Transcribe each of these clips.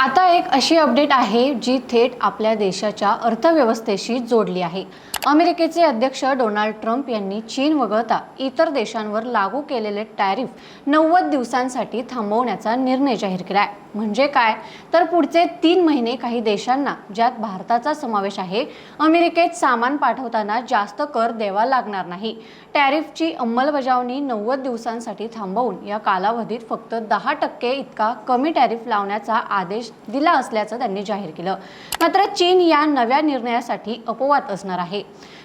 आता एक अशी अपडेट आहे जी थेट आपल्या देशाच्या अर्थव्यवस्थेशी जोडली आहे. अमेरिकेचे अध्यक्ष डोनाल्ड ट्रम्प यांनी चीन वगळता इतर देशांवर लागू केलेले टॅरिफ नव्वद दिवसांसाठी थांबवण्याचा निर्णय जाहीर केला आहे म्हणजे काय? तर पुढचे तीन महिने काही देशांना ज्यात भारताचा समावेश आहे अमेरिकेत सामान पाठवताना जास्त कर द्यावा लागणार नाही. टॅरिफची अंमलबजावणी नव्वद दिवसांसाठी थांबवून या कालावधीत फक्त दहा टक्के इतका कमी टॅरिफ लावण्याचा आदेश दिला असल्याचं त्यांनी जाहीर केलं. मात्र चीन या नव्या निर्णयासाठी अपवाद असणार आहे.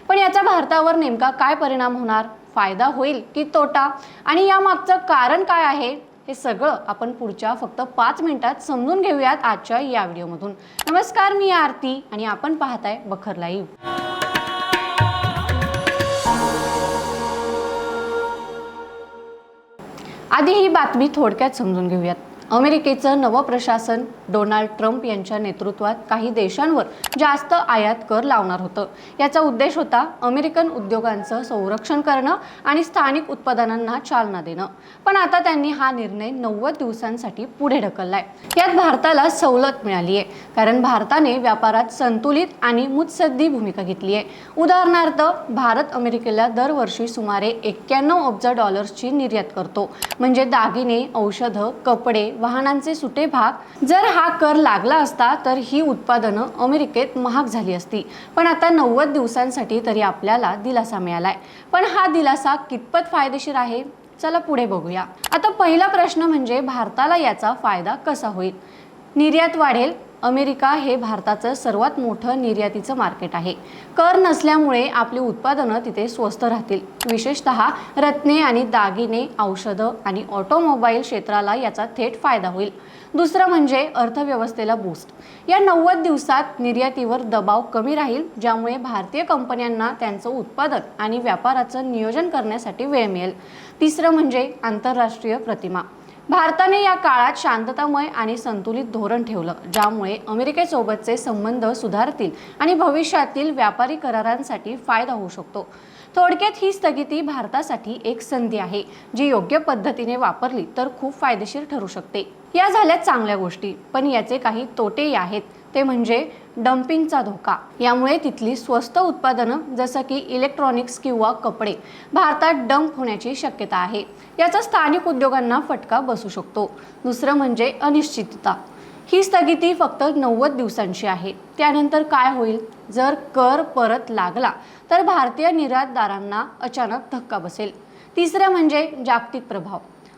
पण याचा भारतावर नेमका काय परिणाम होणार? फायदा होईल की तोटा? आणि यामागचं कारण काय आहे? हे सगळं आपण पुढच्या फक्त पाच मिनिटात समजून घेऊयात आजच्या या व्हिडिओमधून. नमस्कार मी आरती आणि आपण पाहताय बखर लाईव्ह. आधी ही बातमी थोडक्यात समजून घेऊयात. अमेरिकेचं नवं प्रशासन डोनाल्ड ट्रम्प यांच्या नेतृत्वात काही देशांवर जास्त आयात कर लावणार होतं. याचा उद्देश होता अमेरिकन उद्योगांचं संरक्षण करणं आणि स्थानिक उत्पादनांना चालना देणं. पण आता त्यांनी हा निर्णय नव्वद दिवसांसाठी पुढे ढकललाय. यात भारताला सवलत मिळाली आहे कारण भारताने व्यापारात संतुलित आणि मुत्सद्दी भूमिका घेतली आहे उदाहरणार्थ भारत अमेरिकेला दरवर्षी सुमारे एक्क्याण्णव अब्ज डॉलर्सची निर्यात करतो म्हणजे दागिने औषधं कपडे वाहनांचे सुटे भाग. जर हा कर लागला असता तर ही उत्पादनं अमेरिकेत महाग झाली असती. पण आता नव्वद दिवसांसाठी तरी आपल्याला दिलासा मिळालाय. पण हा दिलासा कितपत फायदेशीर आहे? चला पुढे बघूया. आता पहिला प्रश्न म्हणजे भारताला याचा फायदा कसा होईल? निर्यात वाढेल अमेरिका हे भारताचं सर्वात मोठं निर्यातीचं मार्केट आहे. कर नसल्यामुळे आपली उत्पादनं तिथे स्वस्त राहतील. विशेषतः रत्ने आणि दागिने औषधं आणि ऑटोमोबाईल क्षेत्राला याचा थेट फायदा होईल. दुसरं म्हणजे अर्थव्यवस्थेला बूस्ट या नव्वद दिवसात निर्यातीवर दबाव कमी राहील ज्यामुळे भारतीय कंपन्यांना त्यांचं उत्पादन आणि व्यापाराचं नियोजन करण्यासाठी वेळ मिळेल. तिसरं म्हणजे आंतरराष्ट्रीय प्रतिमा. भारताने या काळात शांततामय आणि संतुलित धोरण ठेवलं ज्यामुळे अमेरिकेसोबतचे संबंध सुधारतील आणि भविष्यातील व्यापारी करारांसाठी फायदा होऊ शकतो. थोडक्यात ही स्थगिती भारतासाठी एक संधी आहे जी योग्य पद्धतीने वापरली तर खूप फायदेशीर ठरू शकते. या झाल्या चांगल्या गोष्टी पण याचे काही तोटेही आहेत. ते म्हणजे डम्पिंगचा धोका. यामुळे तिथली स्वस्त उत्पादनं जसं की इलेक्ट्रॉनिक्स किंवा कपडे भारतात डंप होण्याची शक्यता आहे. याचा स्थानिक उद्योगांना फटका बसू शकतो. दुसरं म्हणजे अनिश्चितता. ही स्थगिती फक्त नव्वद दिवसांची आहे. त्यानंतर काय होईल? जर कर परत लागला तर भारतीय निर्यातदारांना अचानक धक्का बसेल. तिसरं म्हणजे जागतिक प्रभाव.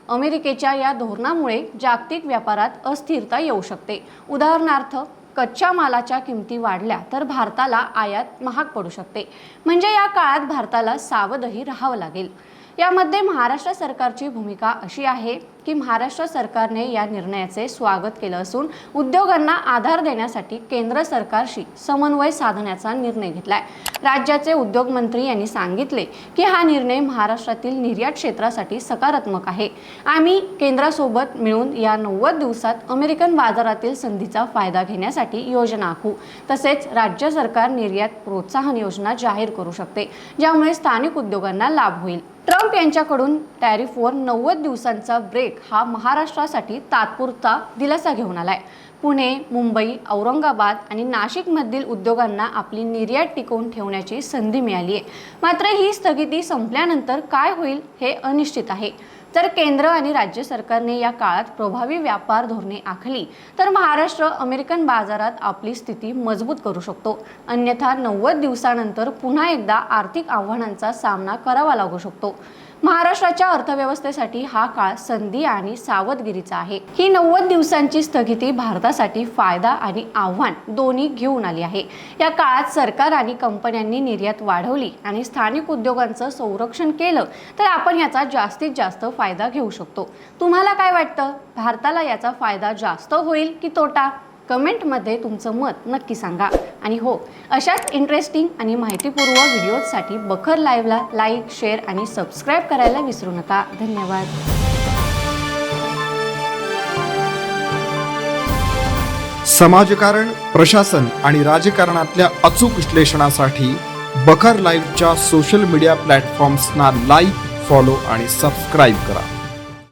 अमेरिकेच्या या धोरणामुळे जागतिक व्यापारात अस्थिरता येऊ शकते. उदाहरणार्थ कच्च्या मालाच्या किमती वाढल्या तर भारताला आयात महाग पडू शकते. म्हणजे या काळात भारताला सावधही राहावं लागेल. यामध्ये महाराष्ट्र सरकारची भूमिका अशी आहे की महाराष्ट्र सरकारने या निर्णयाचे स्वागत केलं असून उद्योगांना आधार देण्यासाठी केंद्र सरकारशी समन्वय साधण्याचा निर्णय घेतलाय. राज्याचे उद्योग मंत्री यांनी सांगितले की हा निर्णय महाराष्ट्रातील निर्यात क्षेत्रासाठी सकारात्मक आहे. आम्ही केंद्रासोबत मिळून या नव्वद दिवसात अमेरिकन बाजारातील संधीचा फायदा घेण्यासाठी योजना आखू. तसेच राज्य सरकार निर्यात प्रोत्साहन योजना जाहीर करू शकते ज्यामुळे स्थानिक उद्योगांना लाभ होईल. ट्रम्प यांच्याकडून टॅरिफवर नव्वद दिवसांचा ब्रेक ब्रेक हा महाराष्ट्रासाठी तात्पुरता दिलासा घेऊन आलाय. पुणे मुंबई औरंगाबाद आणि नाशिकमधील उद्योगांना आपली निर्यात टिकवून ठेवण्याची संधी मिळाली आहे. मात्र ही स्थगिती संपल्यानंतर काय होईल हे अनिश्चित आहे. जर केंद्र आणि राज्य सरकारने या काळात प्रभावी व्यापार धोरणे आखली तर महाराष्ट्र अमेरिकन बाजारात आपली स्थिती मजबूत करू शकतो. अन्यथा नव्वद दिवसानंतर पुन्हा एकदा आर्थिक आव्हानांचा सामना करावा लागू शकतो. महाराष्ट्राच्या अर्थव्यवस्थेसाठी हा काळ संधी आणि सावधगिरीचा आहे. ही नव्वद दिवसांची स्थगिती भारतासाठी फायदा आणि आव्हान दोन्ही घेऊन आली आहे. या काळात सरकार आणि कंपन्यांनी निर्यात वाढवली आणि स्थानिक उद्योगांचं संरक्षण केलं तर आपण याचा जास्तीत जास्त फायदा घेऊ शकतो. तुम्हाला काय वाटतं? भारताला याचा फायदा जास्त होईल की तोटा? कमेंटमध्ये तुमचं मत नक्की सांगा. आणि हो अशाच इंटरेस्टिंग आणि माहितीपूर्व व्हिडिओजसाठी बखर लाईव्हला लाईक शेअर आणि सबस्क्राईब करायला विसरू नका. धन्यवाद. समाजकारण प्रशासन आणि राजकारणातल्या अचूक विश्लेषणासाठी बखर लाईव्हच्या सोशल मीडिया प्लॅटफॉर्म्सना लाईक फॉलो आणि सबस्क्राईब करा.